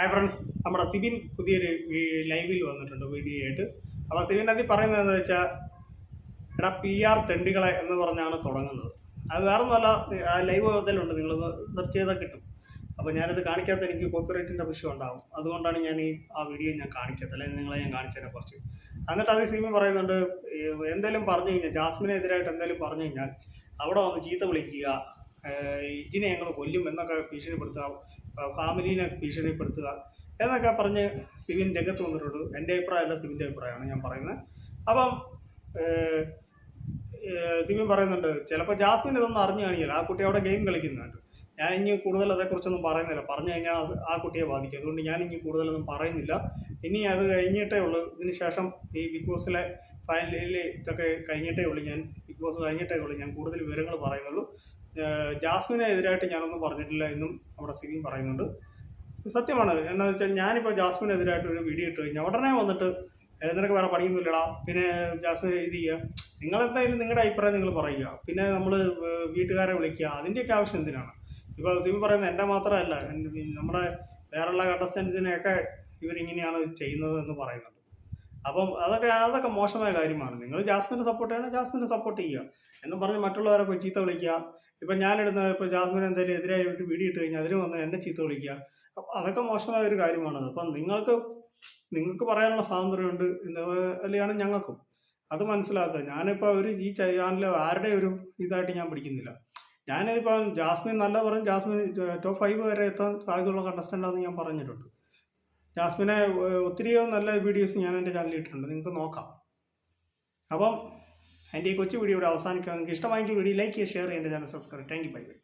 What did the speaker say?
Hi friends നമ്മുടെ സിബിൻ പുതിയൊരു ലൈവിൽ വന്നിട്ടുണ്ട് വീഡിയോ ആയിട്ട് അപ്പോൾ സിബിൻ അതിൽ പറയുന്നത് എന്താ വെച്ചാൽ എടാ പി ആർ തെണ്ടികളെ എന്ന് പറഞ്ഞാണ് തുടങ്ങുന്നത്. അത് വേറെ ഒന്നുമല്ല ലൈവ് ഇതിലുണ്ട് നിങ്ങളൊന്ന് സെർച്ച് ചെയ്താൽ കിട്ടും. അപ്പോൾ ഞാനിത് കാണിക്കാത്ത എനിക്ക് കോപ്പിറൈറ്റിന്റെ വിഷയം ഉണ്ടാകും അതുകൊണ്ടാണ് ഞാൻ ഈ ആ വീഡിയോ ഞാൻ കാണിക്കാത്തത് അല്ലെങ്കിൽ നിങ്ങളെ ഞാൻ കാണിച്ചതിനെ കുറച്ച്. എന്നിട്ട് അത് സിബിൻ പറയുന്നുണ്ട് എന്തെങ്കിലും പറഞ്ഞു കഴിഞ്ഞാൽ ജാസ്മിനെതിരായിട്ട് എന്തെങ്കിലും പറഞ്ഞു കഴിഞ്ഞാൽ അവിടെ വന്ന് ചീത്ത വിളിക്കുക ഇജിനെ ഞങ്ങൾ കൊല്ലും എന്നൊക്കെ ഭീഷണിപ്പെടുത്തുക ഫാമിലിനെ ഭീഷണിപ്പെടുത്തുക എന്നൊക്കെ പറഞ്ഞ് സിവിൻ രംഗത്ത് വന്നിട്ടുണ്ട്. എന്റെ അഭിപ്രായമല്ല സിവിന്റെ അഭിപ്രായമാണ് ഞാൻ പറയുന്നത്. അപ്പം സിവിൻ പറയുന്നുണ്ട് ചിലപ്പോൾ ജാസ്മിൻ ഇതൊന്നും അറിഞ്ഞു കാണിക്കില്ല. ആ കുട്ടി അവിടെ ഗെയിം കളിക്കുന്നുണ്ട്. ഞാൻ ഇനി കൂടുതൽ അതേക്കുറിച്ചൊന്നും പറയുന്നില്ല. പറഞ്ഞു കഴിഞ്ഞാൽ ആ കുട്ടിയെ ബാധിക്കും. അതുകൊണ്ട് ഞാൻ ഇനി കൂടുതലൊന്നും പറയുന്നില്ല. ഇനി അത് കഴിഞ്ഞിട്ടേ ഉള്ളൂ. ഇതിന് ശേഷം ഈ ബിഗ് ബോസിലെ ഫൈനലിൽ ഇതൊക്കെ കഴിഞ്ഞിട്ടേ ഉള്ളൂ. ഞാൻ ബിഗ് ബോസ് കഴിഞ്ഞിട്ടേ ഉള്ളൂ. ഞാൻ കൂടുതൽ വിവരങ്ങൾ പറയുന്നുള്ളൂ. ജാസ്മിനെ എതിരായിട്ട് ഞാനൊന്നും പറഞ്ഞിട്ടില്ല എന്നും നമ്മുടെ സിവിൻ പറയുന്നുണ്ട്. സത്യമാണ്. എന്താണെന്ന് വെച്ചാൽ ഞാനിപ്പോൾ ജാസ്മിനെതിരായിട്ട് ഒരു വീഡിയോ ഇട്ട് കഴിഞ്ഞാൽ ഉടനെ വന്നിട്ട് നിനക്ക് വേറെ പണിയൊന്നുമില്ലടാ. പിന്നെ ജാസ്മിൻ ഇത് ചെയ്യുക നിങ്ങൾ എന്തായാലും നിങ്ങളുടെ അഭിപ്രായം നിങ്ങൾ പറയുക. പിന്നെ നമ്മൾ വീട്ടുകാരെ വിളിക്കുക. അതിന്റെയൊക്കെ ആവശ്യം എന്തിനാണ്? ഇപ്പോൾ സിമി പറയുന്നത് എന്റെ മാത്രമല്ല. നമ്മുടെ വേറെയുള്ള കണ്ടസ്റ്റൻസിനെയൊക്കെ ഇവരിങ്ങനെയാണ് ചെയ്യുന്നത് എന്ന് പറയുന്നുണ്ട്. അപ്പം അതൊക്കെ അതൊക്കെ മോശമായ കാര്യമാണ്. നിങ്ങൾ ജാസ്മിനെ സപ്പോർട്ട് ചെയ്യണം ജാസ്മിനെ സപ്പോർട്ട് ചെയ്യുക. എന്ന് പറഞ്ഞ് മറ്റുള്ളവരെ പോയി ചീത്ത വിളിക്കുക. ഇപ്പം ഞാനിടുന്ന ഇപ്പം ജാസ്മിൻ എന്തെങ്കിലും എതിരായിട്ട് വീഡിയോ ഇട്ട് കഴിഞ്ഞാൽ അതിന് വന്ന് എന്നെ ചീത്ത വിളിക്കുക. അപ്പം അതൊക്കെ മോശമായ ഒരു കാര്യമാണത്. അപ്പം നിങ്ങൾക്ക് നിങ്ങൾക്ക് പറയാനുള്ള സ്വാതന്ത്ര്യമുണ്ട് എന്നല്ലാണ് ഞങ്ങൾക്കും. അത് മനസ്സിലാക്കുക. ഞാനിപ്പോൾ ഒരു ഈ ചാനലിൽ ആരുടെ ഒരു ഇതായിട്ട് ഞാൻ പിടിക്കുന്നില്ല. ഞാനിപ്പം ജാസ്മിൻ നല്ല പറഞ്ഞു ജാസ്മിൻ ടോപ്പ് ഫൈവ് വരെ എത്താൻ സാധ്യതയുള്ള ആണെന്ന് ഞാൻ പറഞ്ഞിട്ടുണ്ട്. ജാസ്മിനെ ഒത്തിരിയോ നല്ല വീഡിയോസ് ഞാൻ എന്റെ ചാനലിൽ ഇട്ടിട്ടുണ്ട്. നിങ്ങൾക്ക് നോക്കാം. അപ്പം എന്റെ ഈ കൊച്ചു വീഡിയോ ഇവിടെ അവസാനിക്കാം നിങ്ങൾക്ക് ഇഷ്ടമായെങ്കിൽ വീഡിയോ ലൈക്ക് ചെയ്യുക ഷെയർ ചെയ്യുക എന്റെ channel subscribe thank you bye bye